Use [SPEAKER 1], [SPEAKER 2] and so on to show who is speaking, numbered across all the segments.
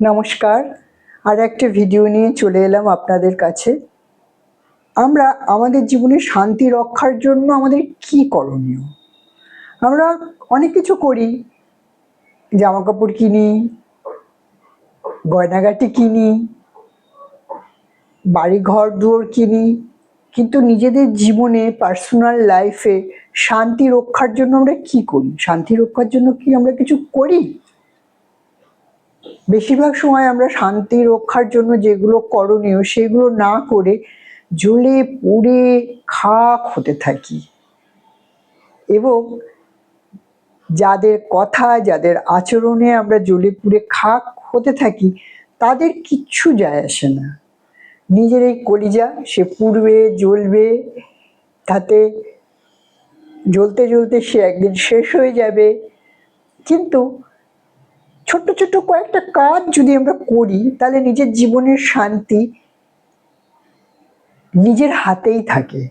[SPEAKER 1] নমস্কার। আর একটা ভিডিও নিয়ে চলে এলাম আপনাদের কাছে। আমরা আমাদের জীবনে শান্তি রক্ষার জন্য আমাদের কি করণীয়? আমরা অনেক কিছু করি। জামা কাপড় কিনি, গয়নাগাটি কিনি বাড়ি ঘর দুয়ার কিনি। কিন্তু নিজেদের জীবনে পার্সোনাল লাইফে শান্তি রক্ষার জন্য আমরা কি করি? শান্তি রক্ষার জন্য কি আমরা কিছু করি? বেশিরভাগ সময় আমরা শান্তি রক্ষার জন্য যেগুলো করণীয় সেগুলো না করে জ্বলে পুড়ে খাক হতে থাকি। এবং যাদের কথা, যাদের আচরণে আমরা জ্বলে পুড়ে খাক হতে থাকি, তাদের কিচ্ছু যায় আসে না। নিজের এই কলিজা, সে পুড়বে, জ্বলবে, তাতে জ্বলতে জ্বলতে সে একদিন শেষ হয়ে যাবে। কিন্তু ছোট্ট ছোট্ট কয়েকটা কাজ যদি আমরা করি, তাহলে নিজের জীবনের শান্তি নিজের হাতেই থাকে।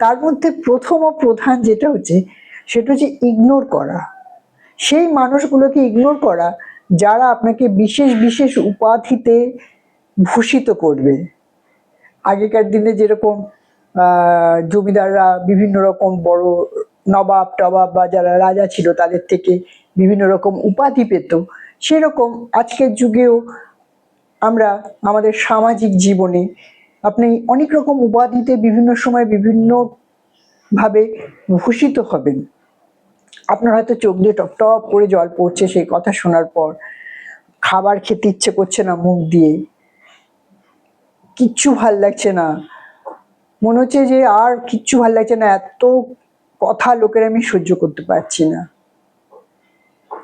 [SPEAKER 1] তার মধ্যে প্রথম ও প্রধান যেটা হচ্ছে, সেটা হচ্ছে ইগনোর করা। সেই মানুষগুলোকে ইগনোর করা, যারা আপনাকে বিশেষ বিশেষ উপাধিতে ভূষিত করবে। আগেকার দিনে যেরকম জমিদাররা বিভিন্ন রকম বড় নবাব টবাব বা যারা রাজা ছিল তাদের থেকে বিভিন্ন রকম উপাধি পেত। সেরকম আজকের যুগেও আমরা আমাদের সামাজিক জীবনে আপনি অনেক রকম উপাধিতে বিভিন্ন সময় বিভিন্ন ভাবে ভূষিত হবেন। আপনার হয়তো চোখ দিয়ে টপ টপ করে জল পড়ছে সেই কথা শোনার পর। খাবার খেতে ইচ্ছে করছে না মুখ দিয়ে। কিচ্ছু ভালো লাগছে না। মনে হচ্ছে যে আর কিচ্ছু ভালো লাগছে না, এত কথা লোকের আমি সহ্য করতে পারছি না।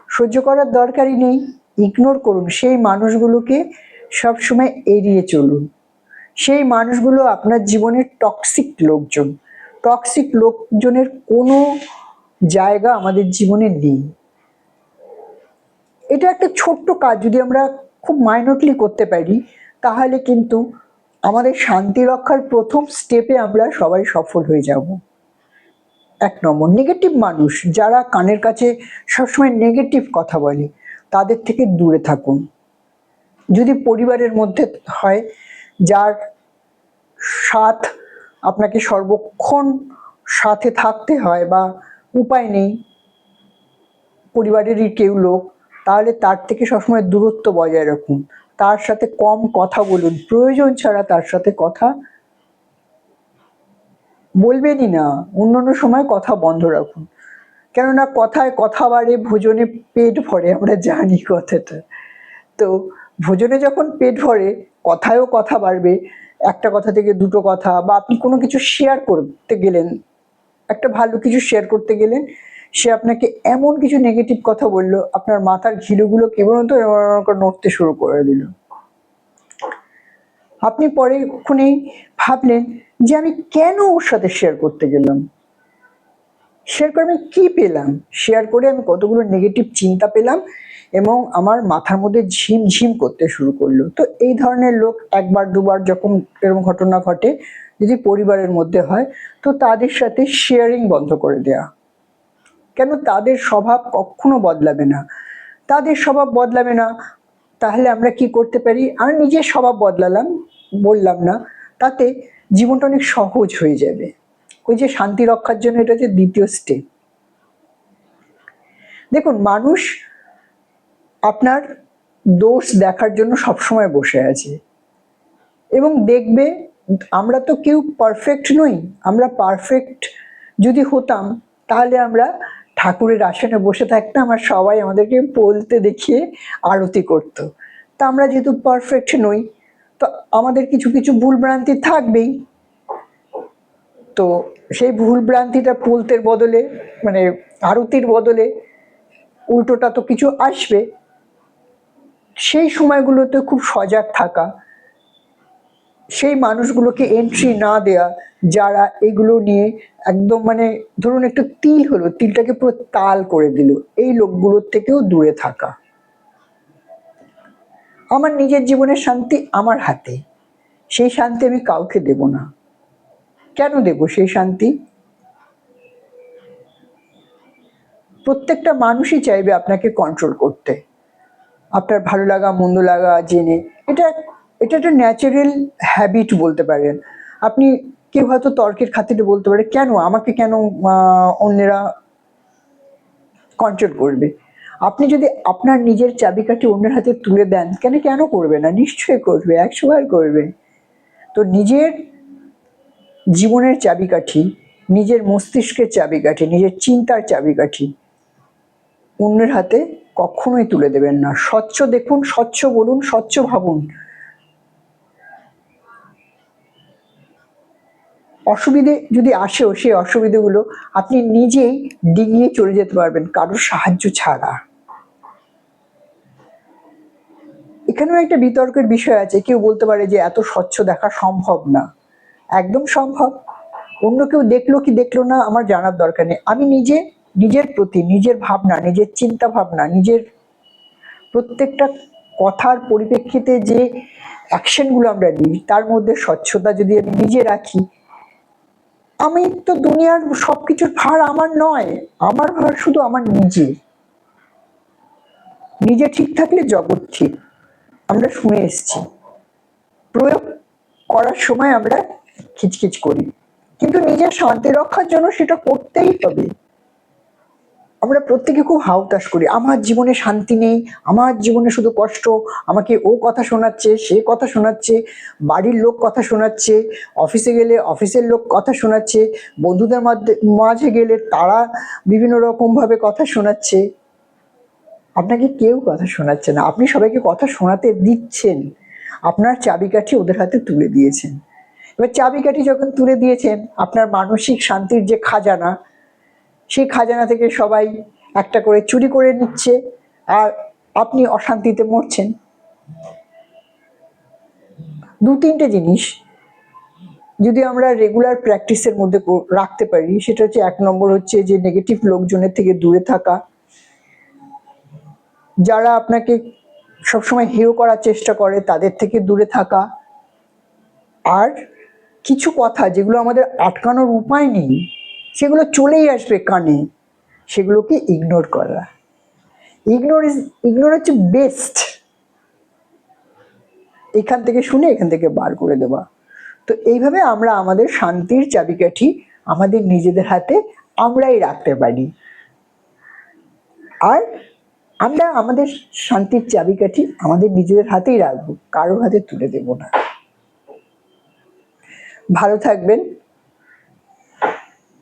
[SPEAKER 1] সহ্য করার দরকারই নেই ইগনোর করুন, সেই মানুষগুলোকে সবসময় এড়িয়ে চলুন। সেই মানুষগুলো আপনার জীবনের টক্সিক লোকজন। টক্সিক লোকজনের কোনো জায়গা আমাদের জীবনে নেই। এটা একটা ছোট্ট কাজ, যদি আমরা খুব মাইনটলি করতে পারি, তাহলে কিন্তু আমাদের শান্তি রক্ষার প্রথম স্টেপে আমরা সবাই সফল হয়ে যাব। এক নম্বর নেগেটিভ মানুষ যারা কানের কাছে সবসময় নেগেটিভ কথা বলে, তাদের থেকে দূরে থাকুন। যদি পরিবারের মধ্যে হয় যার সাথ আপনাকে সর্বক্ষণ সাথে থাকতে হয় বা উপায় নেই, পরিবারেরই কেউ লোক, তাহলে তার থেকে সবসময় দূরত্ব বজায় রাখুন। তার সাথে কম কথা বলুন। প্রয়োজন ছাড়া তার সাথে কথা বলবেনই না। অন্যান্য সময় কথা বন্ধ রাখুন। কেননা কথায় কথা বাড়ে, ভোজনে পেট ভরে, আমরা জানি কথাটা। তো ভোজনে যখন পেট ভরে, কথায়ও কথা বাড়বে, একটা কথা থেকে দুটো কথা বা আপনি কোনো কিছু শেয়ার করতে গেলেন, একটা ভালো কিছু শেয়ার করতে গেলেন, সে আপনাকে এমন কিছু নেগেটিভ কথা বলল, আপনার মাথার ঘিলুগুলো এমন নড়তে শুরু করে দিল। আপনি পরে ক্ষণেই ভাবলেন যে আমি কেন ওর সাথে শেয়ার করতে গেলাম? শেয়ার করে আমি কি পেলাম? শেয়ার করে আমি কতগুলো নেগেটিভ চিন্তা পেলাম এবং আমার মাথার মধ্যে ঝিম ঝিম করতে শুরু করল। তো এই ধরনের লোক একবার, দুবার যখন এরকম ঘটনা ঘটে, যদি পরিবারের মধ্যে হয়, তো তাদের সাথে শেয়ারিং বন্ধ করে দেয়া। কেন? তাদের স্বভাব কখনো বদলাবে না। তাদের স্বভাব বদলাবে না। তাহলে আমরা কি করতে পারি? আমি নিজের স্বভাব বদলালাম। বললাম না, তাতে জীবনটা অনেক সহজ হয়ে যাবে। ওই যে শান্তি রক্ষার জন্য এটা হচ্ছে দ্বিতীয় স্টেপ দেখুন, মানুষ আপনার দোষ দেখার জন্য সবসময় বসে আছে। এবং দেখবে, আমরা তো কেউ পারফেক্ট নই, আমরা পারফেক্ট যদি হতাম, তাহলে আমরা ঠাকুরের আসনে বসে থাকতাম আর সবাই আমাদেরকে বলতে দেখিয়ে আরতি করতো। তা আমরা যেহেতু পারফেক্ট নই আমাদের কিছু কিছু ভুল ভ্রান্তি থাকবেই। তো সেই ভুল ভ্রান্তিটা পোলতের বদলে মানে আরতির বদলে উল্টোটা তো কিছু আসবে। সেই সময়গুলোতে খুব সজাগ থাকা, সেই মানুষগুলোকে এন্ট্রি না দেয়া, যারা এগুলো নিয়ে একদম মানে ধরুন একটু তিল হলো, তিলটাকে পুরো তাল করে দিল, এই লোকগুলোর থেকেও দূরে থাকা। আমার নিজের জীবনের শান্তি আমার হাতে। সেই শান্তি আমি কাউকে দেব না। কেন দেব সেই শান্তি? প্রত্যেকটা মানুষই চাইবে আপনাকে কন্ট্রোল করতে। আপনার ভালো লাগা, মন্দ লাগা, জেনে। এটা এটা একটা ন্যাচারাল হ্যাবিট বলতে পারেন। আপনি কেউ হয়তো তর্কের খাতিরে বলতে পারে, কেন? আমাকে কেন অন্যেরা কন্ট্রোল করবে? আপনি যদি আপনার নিজের চাবিকাঠি অন্যের হাতে তুলে দেন, কেন কেন করবে না? নিশ্চয়ই করবে একশো বার করবে। তো নিজের জীবনের চাবিকাঠি, নিজের মস্তিষ্কের চাবিকাঠি, নিজের চিন্তার চাবিকাঠি অন্যের হাতে কখনোই তুলে দেবেন না। স্বচ্ছ দেখুন, স্বচ্ছ বলুন, স্বচ্ছ ভাবুন। অসুবিধে যদি আসেও, সেই অসুবিধেগুলো আপনি নিজেই ডিঙিয়ে চলে যেতে পারবেন, কারোর সাহায্য ছাড়া। এখানেও একটা বিতর্কের বিষয় আছে। কেউ বলতে পারে যে এত স্বচ্ছ দেখা সম্ভব না। একদম সম্ভব। অন্য কেউ দেখল কি দেখল না, আমার জানার দরকার নেই। আমি নিজে, নিজের প্রতি, নিজের ভাবনা, নিজের চিন্তা ভাবনা নিজের প্রত্যেকটা কথার পরিপ্রেক্ষিতে যে অ্যাকশনগুলো আমরা নিই, তার মধ্যে স্বচ্ছতা যদি আমি নিজে রাখি, আমি তো দুনিয়ার সবকিছুর ভার আমার নয়। আমার ভার শুধু আমার নিজে নিজে ঠিক থাকলে জগৎ ঠিক। আমরা শুনে এসেছি। প্রয়োগ করার সময় আমরা খিচখিচ করি। কিন্তু নিজের শান্তি রক্ষার জন্য সেটা করতেই হবে। আমরা প্রত্যেকে খুব হাউতাস করি। আমার জীবনে শান্তি নেই, আমার জীবনে শুধু কষ্ট। আমাকে ও কথা শোনাচ্ছে, সে কথা শোনাচ্ছে, বাড়ির লোক কথা শোনাচ্ছে, অফিসে গেলে অফিসের লোক কথা শোনাচ্ছে, বন্ধুদের মাঝে গেলে তারা বিভিন্ন রকমভাবে কথা শোনাচ্ছে। আপনাকে কেউ কথা শোনাচ্ছে না। আপনি সবাইকে কথা শোনাতে দিচ্ছেন। আপনার চাবিকাঠি ওদের হাতে তুলে দিয়েছেন। এবার চাবিকাঠি যখন তুলে দিয়েছেন, আপনার মানসিক শান্তির যে খাজানা, সেই খাজানা থেকে সবাই একটা করে চুরি করে নিচ্ছে আর আপনি অশান্তিতে মরছেন। দু তিনটে জিনিস যদি আমরা রেগুলার প্র্যাকটিসের মধ্যে রাখতে পারি, সেটা হচ্ছে এক নম্বর হচ্ছে যে নেগেটিভ লোকজনের থেকে দূরে থাকা যারা আপনাকে সবসময় হেয় করার চেষ্টা করে, তাদের থেকে দূরে থাকা। আর কিছু কথা যেগুলো আমাদের আটকানোর উপায় নেই, সেগুলো চলেই আসবে কানে। সেগুলোকে ইগনোর করা। ইগনোর ইজ ইগনোর হচ্ছে বেস্ট এখান থেকে শুনে এখান থেকে বার করে দেওয়া। তো এইভাবে আমরা আমাদের শান্তির চাবিকাঠি আমাদের নিজেদের হাতে আমরাই রাখতে পারি। আর আমরা আমাদের শান্তির চাবিকাঠি আমাদের নিজেদের হাতেই রাখব কারোর হাতে তুলে দেব না। ভালো থাকবেন।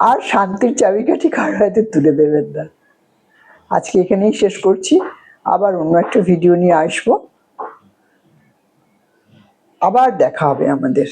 [SPEAKER 1] আর শান্তির চাবিকাঠি কারোর হাতে তুলে দেবেন না। আজকে এখানেই শেষ করছি। আবার অন্য একটা ভিডিও নিয়ে আসব। আবার দেখা হবে আমাদের।